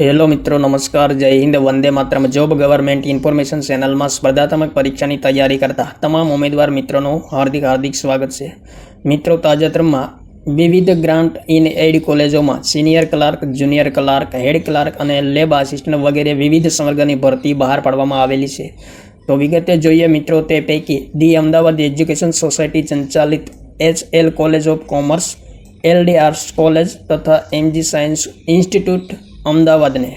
Hello મિત્રો, નમસ્કાર, જય હિન્દ, વંદે માત્રમ. જોબ ગવર્મેન્ટ ઇન્ફોર્મેશન ચેનલમાં સ્પર્ધાત્મક પરીક્ષાની તૈયારી કરતા તમામ ઉમેદવાર મિત્રોનું હાર્દિક હાર્દિક સ્વાગત છે. મિત્રો, તાજેતરમાં વિવિધ ગ્રાન્ટ ઇન એડ કોલેજોમાં senior clerk junior clerk head clerk અને લેબ આસિસ્ટન્ટ વગેરે વિવિધ સંવર્ગની ભરતી બહાર પાડવામાં આવેલી છે. તો વિગતે જોઈએ મિત્રો, તે પૈકી ધી અમદાવાદ એજ્યુકેશન સોસાયટી સંચાલિત H L college of commerce LD arts college તથા એમજી સાયન્સ ઇન્સ્ટિટ્યૂટ અમદાવાદને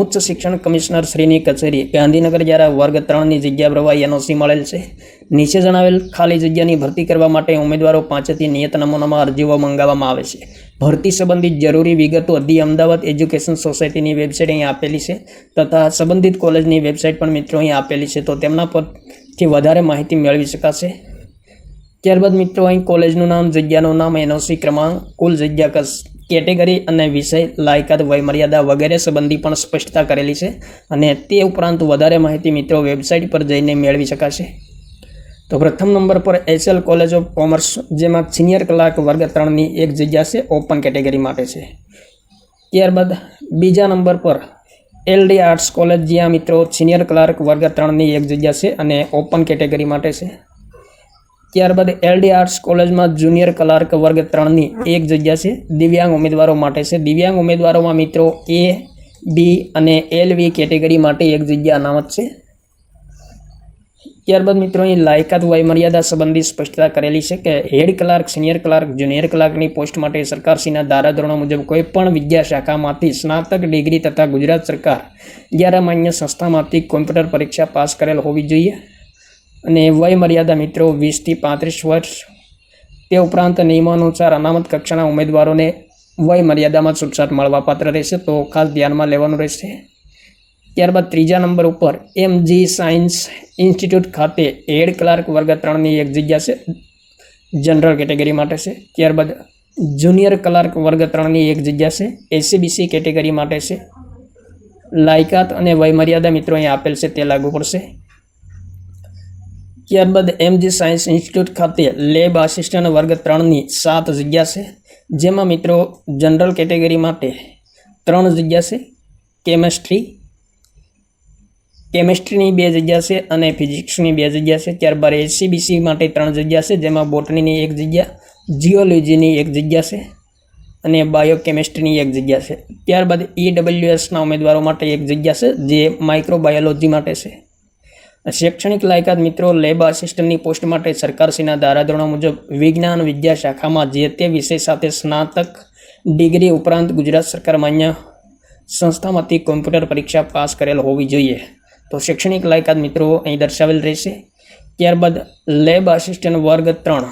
ઉચ્ચ શિક્ષણ કમિશનર શ્રીની કચેરી. ગાંધીનગર દ્વારા વર્ગ ત્રણની જગ્યા ભરવા એનઓસી મળેલ છે, નીચે જણાવેલ ખાલી જગ્યાની ભરતી કરવા માટે ઉમેદવારો પાસેથી નિયત નમૂનામાં અરજીઓ મંગાવવામાં આવે છે. ભરતી સંબંધિત જરૂરી વિગતો ધી અમદાવાદ એજ્યુકેશન સોસાયટીની વેબસાઇટ અહીં આપેલી છે તથા સંબંધિત કોલેજની વેબસાઇટ પણ મિત્રો અહીં આપેલી છે, તો તેમના પરથી વધારે માહિતી મેળવી શકાશે. ત્યારબાદ મિત્રો અહીં કોલેજનું નામ, જગ્યાનું નામ, એનઓસી ક્રમાંક, કુલ જગ્યા કેટેગરી અને વિષય, લાયકાત, વયમર્યાદા વગેરે સંબંધી પણ સ્પષ્ટતા કરેલી છે અને તે ઉપરાંત વધારે માહિતી મિત્રો વેબસાઇટ પર જઈને મેળવી શકાશે. તો પ્રથમ નંબર પર એસએલ કોલેજ ઓફ કોમર્સ, જેમાં સિનિયર કલાક વર્ગ ત્રણની એક જગ્યા છે, ઓપન કેટેગરી માટે છે. ત્યારબાદ બીજા નંબર પર એલડી આર્ટ્સ કોલેજ, જ્યાં મિત્રો સિનિયર ક્લાર્ક વર્ગ ત્રણની એક જગ્યા છે અને ઓપન કેટેગરી માટે છે. ત્યારબાદ એલડી આર્ટ્સ કોલેજમાં જુનિયર ક્લાર્ક વર્ગ ત્રણની એક જગ્યા છે. દિવ્યાંગ ઉમેદવારો માટે છે. દિવ્યાંગ ઉમેદવારોમાં મિત્રો એ બી અને એલ વી કેટેગરી માટે એક જગ્યા અનામત છે. ત્યારબાદ મિત્રો અહીં લાયકાત વયમર્યાદા સંબંધી સ્પષ્ટતા કરેલી છે કે head clerk senior clerk junior ક્લાર્કની post માટે સરકારશ્રીના ધારાધોરણો મુજબ કોઈપણ વિદ્યા શાખામાંથી સ્નાતક ડિગ્રી તથા ગુજરાત સરકાર દ્વારા માન્ય સંસ્થામાંથી કોમ્પ્યુટર પરીક્ષા પાસ કરેલ હોવી જોઈએ. અને વય મર્યાદા મિત્રો વીસથી પાંત્રીસ વર્ષ, તે ઉપરાંત નિયમાનુસાર અનામત કક્ષાના ઉમેદવારોને વય મર્યાદામાં છૂટછાટ મળવાપાત્ર રહેશે તો ખાસ ધ્યાનમાં લેવાનું રહેશે. ત્યારબાદ ત્રીજા નંબર ઉપર એમજી સાયન્સ ઇન્સ્ટિટ્યૂટ ખાતે એડ ક્લાર્ક વર્ગ ત્રણની એક જગ્યા છે, જનરલ કેટેગરી માટે છે. ત્યારબાદ જુનિયર ક્લાર્ક વર્ગ ત્રણની એક જગ્યા છે એસીબીસી કેટેગરી માટે છે. લાયકાત અને વયમર્યાદા મિત્રો અહીં આપેલ છે તે લાગુ પડશે. ત્યારબાદ એમજી સાયન્સ ઇન્સ્ટિટ્યૂટ ખાતે લેબ આસિસ્ટન્ટ વર્ગ ત્રણની સાત જગ્યા છે. જેમાં મિત્રો જનરલ કેટેગરી માટે ત્રણ જગ્યા છે. કેમેસ્ટ્રી, કેમેસ્ટ્રીની બે જગ્યા છે અને ફિઝિક્સની બે જગ્યા છે. ત્યારબાદ એસીબીસી માટે ત્રણ જગ્યા છે, જેમાં બોટનીની એક જગ્યા જીઓલોજીની એક જગ્યા છે અને બાયોકેમિસ્ટ્રીની એક જગ્યા છે. ત્યારબાદ ઈડબ્લ્યુએસના ઉમેદવારો માટે એક જગ્યા છે, જે માઇક્રોબાયોલોજી માટે છે. શૈક્ષણિક લાયકાત મિત્રો, લેબ આસિસ્ટન્ટની પોસ્ટ માટે સરકારશ્રીના ધારાધોરણો મુજબ વિજ્ઞાન વિદ્યા શાખામાં જે તે વિષય સાથે સ્નાતક ડિગ્રી ઉપરાંત ગુજરાત સરકાર માન્ય સંસ્થામાંથી કોમ્પ્યુટર પરીક્ષા પાસ કરેલ હોવી જોઈએ. તો શૈક્ષણિક લાયકાત મિત્રો, અહીં દર્શાવેલ રહેશે. ત્યારબાદ લેબ આસિસ્ટન્ટ વર્ગ ત્રણ.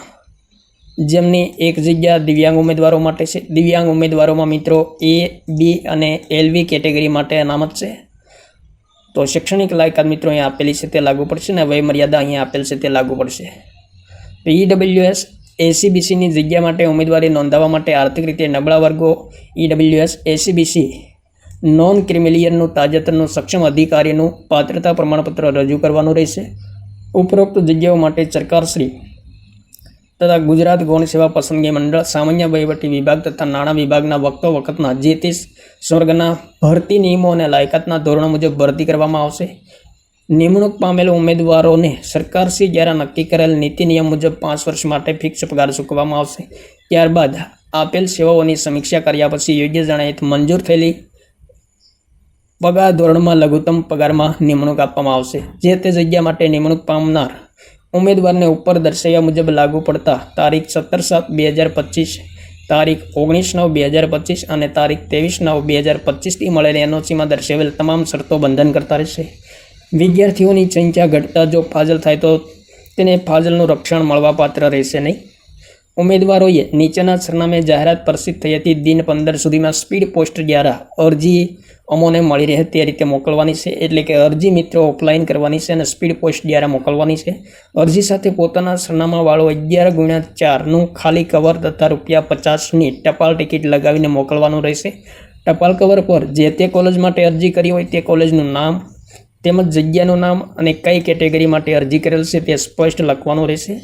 જેમની એક જગ્યા દિવ્યાંગ ઉમેદવારો માટે છે. દિવ્યાંગ ઉમેદવારોમાં મિત્રો, એ, બી અને એલવી કેટેગરી માટે અનામત છે. તો શૈક્ષણિક લાયકાત મિત્રો અહીંયા આપેલી છે તે લાગુ પડશે ને વય મર્યાદા અહીંયા આપેલ છે તે લાગુ પડશે. તો ઈડબ્લ્યુએસ એસીબીસીની જગ્યા માટે ઉમેદવારી નોંધાવવા માટે આર્થિક રીતે નબળા વર્ગો. ઈડબ્લ્યુએસ એસીબીસી નોન ક્રિમિલિયનનું તાજેતરનું સક્ષમ અધિકારીનું પાત્રતા પ્રમાણપત્ર રજૂ કરવાનું રહેશે. ઉપરોક્ત જગ્યાઓ માટે સરકારશ્રી તથા ગુજરાત ગૌણ સેવા પસંદગી મંડળ, સામાન્ય વહીવટી વિભાગ તથા નાણાં વિભાગના વખતો વખતના જે તે સ્વર્ગના ભરતી નિયમો અને લાયકાતના ધોરણો મુજબ ભરતી કરવામાં આવશે. નિમણૂક પામેલ ઉમેદવારોને સરકારશ્રી દ્વારા નક્કી કરેલ નીતિ નિયમ મુજબ પાંચ વર્ષ માટે ફિક્સ પગાર ચૂકવવામાં આવશે. ત્યારબાદ આપેલ સેવાઓની સમીક્ષા કર્યા પછી યોગ્ય જણાય મંજૂર થયેલી પગાર ધોરણમાં લઘુત્તમ પગારમાં નિમણૂક આપવામાં આવશે. જે તે જગ્યા માટે નિમણૂક પામનાર ઉમેદવારને ઉપર દર્શાવ્યા મુજબ લાગુ પડતા તારીખ સત્તર સાત બે હજાર પચીસ, તારીખ ઓગણીસ નવ બે હજાર પચીસ અને તારીખ ત્રેવીસ નવ બે હજાર પચીસથી મળેલી એનઓસીમાં દર્શાવેલ તમામ શરતો બંધન કરતા રહેશે. વિદ્યાર્થીઓની સંખ્યા ઘટતા જો ફાજલ થાય તો તેને ફાજલનું રક્ષણ મળવાપાત્ર રહેશે નહીં. ઉમેદવારોએ નીચેના સરનામે જાહેરાત પ્રસિદ્ધ થઈ હતી. દિન પંદર સુધીમાં સ્પીડ પોસ્ટ દ્વારા અરજી અમોને મળી રહે તે રીતે મોકલવાની છે. એટલે કે અરજી મિત્રો ઓફલાઈન કરવાની છે અને સ્પીડ પોસ્ટ દ્વારા મોકલવાની છે. અરજી સાથે પોતાના સરનામાવાળો અગિયાર ગુણ્યા ચારનું ખાલી કવર તથા રૂપિયા પચાસની ટપાલ ટિકિટ લગાવીને મોકલવાનું રહેશે. ટપાલ કવર પર જે તે કોલેજ માટે અરજી કરી હોય તે કોલેજનું નામ, તેમજ જગ્યાનું નામ અને કઈ કેટેગરી માટે અરજી કરેલ છે તે સ્પષ્ટ લખવાનું રહેશે.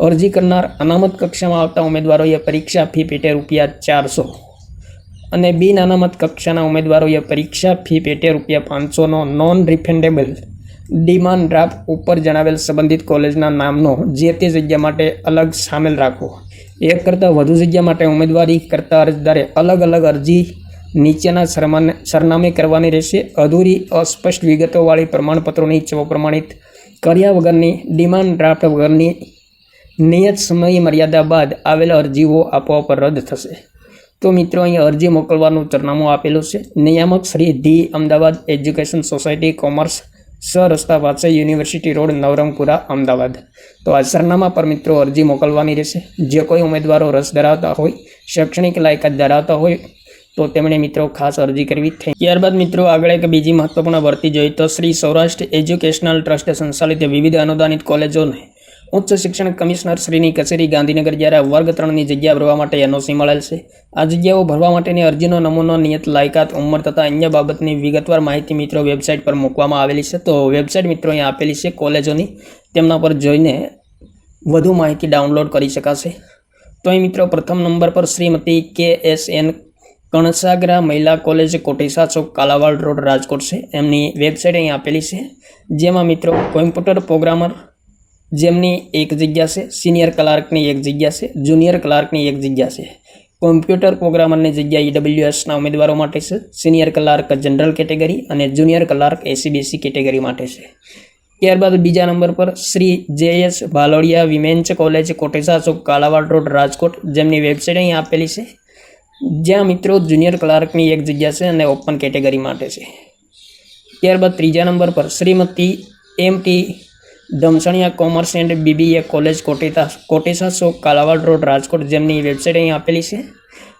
અરજી કરનાર અનામત કક્ષામાં આવતા ઉમેદવારોએ પરીક્ષા ફી પેટે રૂપિયા ચારસો અને બિન અનામત કક્ષાના ઉમેદવારોએ પરીક્ષા ફી પેટે રૂપિયા પાંચસોનો નોન રિફંડેબલ ડિમાન્ડ ડ્રાફ્ટ ઉપર જણાવેલ સંબંધિત કોલેજના નામનો જે તે જગ્યા માટે અલગ સામેલ રાખવો. એક કરતાં વધુ જગ્યા માટે ઉમેદવારી કરતા અરજદારે અલગ અલગ અરજી નીચેના સરમાને સરનામે કરવાની રહેશે. અધૂરી, અસ્પષ્ટ વિગતોવાળી પ્રમાણપત્રોની પ્રમાણિત કર્યા વગરની ડિમાન્ડ ડ્રાફ્ટ વગરની નિયત સમય મર્યાદા બાદ આવેલ અરજીઓ આપોઆપ રદ થશે. તો મિત્રો, અહીંયા અરજી મોકલવાનું સરનામું આપેલું છે. નિયામક Shri the Ahmedabad education society commerce સ. રસ્તા પાસે યુનિવર્સિટી રોડ નવરંગપુરા, અમદાવાદ. તો આ સરનામા પર મિત્રો અરજી મોકલવાની રહેશે. જે કોઈ ઉમેદવારો રસ ધરાવતા હોય, શૈક્ષણિક લાયકાત ધરાવતા હોય, તો તેમણે મિત્રો ખાસ અરજી કરવી થઈ ત્યારબાદ મિત્રો, આગળ એક બીજી મહત્વપૂર્ણ ભરતી જોઈએ તો શ્રી સૌરાષ્ટ્ર એજ્યુકેશનલ ટ્રસ્ટ સંચાલિત વિવિધ અનુદાનિત કોલેજોને ઉચ્ચ શિક્ષણ કમિશનર શ્રીની કચેરી ગાંધીનગર દ્વારા વર્ગ ત્રણની જગ્યા ભરવા માટે એનઓસી મળેલ છે. આ જગ્યાઓ ભરવા માટેની અરજીનો નમૂનો, નિયત લાયકાત, ઉંમર તથા અન્ય બાબતની વિગતવાર માહિતી મિત્રો વેબસાઇટ પર મૂકવામાં આવેલી છે. તો વેબસાઇટ મિત્રો અહીંયા આપેલી છે કોલેજોની. તેમના પર જોઈને વધુ માહિતી ડાઉનલોડ કરી શકાશે. તો અહીં મિત્રો પ્રથમ નંબર પર શ્રીમતી કે એસ એન કણસાગરા મહિલા કોલેજ કોટેસા ચોક, કાલાવાડ રોડ, રાજકોટ છે. એમની વેબસાઇટ અહીં આપેલી છે. જેમાં મિત્રો કોમ્પ્યુટર પ્રોગ્રામર જેમની એક જગ્યા છે સિનિયર ક્લાર્કની એક જગ્યા છે જુનિયર ક્લાર્કની એક જગ્યા છે. કોમ્પ્યુટર પ્રોગ્રામરની જગ્યા ઈડબ્લ્યુએસના ઉમેદવારો માટે છે સિનિયર ક્લાર્ક જનરલ કેટેગરી અને જુનિયર ક્લાર્ક એસીબીસી કેટેગરી માટે છે. ત્યારબાદ બીજા નંબર પર Shri J S Bhalodia women's college Kotecha Chowk, Kalawad road, Rajkot જેમની વેબસાઇટ અહીં આપેલી છે. જ્યાં મિત્રો જુનિયર ક્લાર્કની એક જગ્યા છે અને ઓપન કેટેગરી માટે છે. ત્યારબાદ ત્રીજા નંબર પર Shrimati M T Dhamsaniya commerce and BBA college Kotecha Kotecha Chowk Kalawad road, Rajkot. જેમની વેબસાઇટ અહીં આપેલી છે.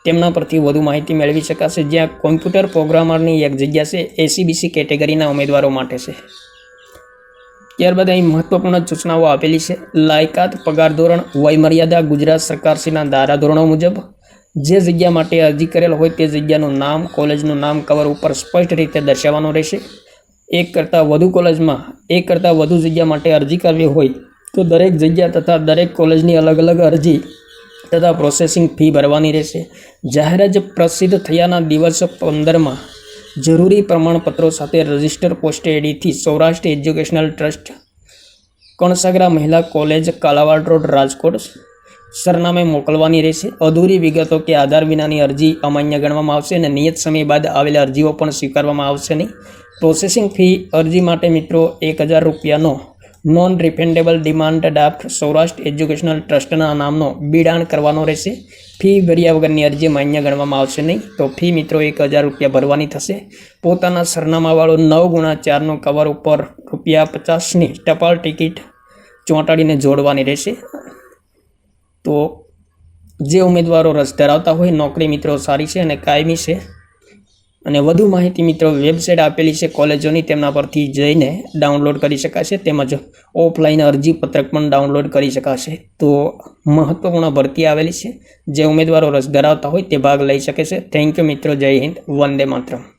તેમના પરથી વધુ માહિતી મેળવી શકાશે. જ્યાં કોમ્પ્યુટર પ્રોગ્રામરની એક જગ્યા છે એસીબીસી કેટેગરીના ઉમેદવારો માટે છે. ત્યારબાદ અહીં મહત્વપૂર્ણ સૂચનાઓ આપેલી છે. લાયકાત, પગાર ધોરણ, વયમર્યાદા, ગુજરાત સરકારશ્રીના ધારાધોરણો મુજબ, જે જગ્યા માટે અરજી કરેલ હોય તે જગ્યાનું નામ, કોલેજનું નામ, કવર ઉપર સ્પષ્ટ રીતે દર્શાવવાનું રહેશે. એક કરતાં વધુ કોલેજમાં, એક કરતાં વધુ જગ્યા માટે અરજી કરવી હોય, તો દરેક જગ્યા તથા દરેક કોલેજની અલગ અલગ અરજી તથા પ્રોસેસિંગ ફી ભરવાની રહેશે. જાહેરાત પ્રસિદ્ધ થયાના દિવસ પંદરમાં જરૂરી પ્રમાણપત્રો સાથે register post એડીથી Saurashtra educational trust Kansagara Mahila college, Kalawad road, Rajkot સરનામે મોકલવાની રહેશે. અધૂરી વિગતો કે આધાર વિનાની અરજી અમાન્ય ગણવામાં આવશે અને નિયત સમય બાદ આવેલી અરજીઓ પણ સ્વીકારવામાં આવશે નહીં. પ્રોસેસિંગ ફી અરજી માટે મિત્રો એક હજાર રૂપિયાનો non refundable demand draft Saurashtra educational ટ્રસ્ટના નામનો બિડાણ કરવાનો રહેશે. ફી ભર્યા વગરની અરજી માન્ય ગણવામાં આવશે નહીં. તો ફી મિત્રો એક હજાર રૂપિયા ભરવાની થશે. પોતાના સરનામાવાળો નવ ગુણા ચારનો કવર ઉપર રૂપિયા પચાસની ટપાલ ટિકિટ ચોંટાડીને જોડવાની રહેશે. તો જે ઉમેદવારો રસ ધરાવતા હોય, નોકરી મિત્રો સારી છે અને કાયમી છે. અને વધુ માહિતી મિત્રો વેબસાઇટ આપેલી છે કોલેજોની, તેમના પરથી જઈને ડાઉનલોડ કરી શકાશે. તેમજ ઓફલાઈન અરજીપત્રક પણ ડાઉનલોડ કરી શકાશે. તો મહત્વપૂર્ણ ભરતી આવેલી છે. જે ઉમેદવારો રસ ધરાવતા હોય, તે ભાગ લઈ શકે છે. થેન્ક યુ મિત્રો. જય હિન્દ. વંદે માતરમ.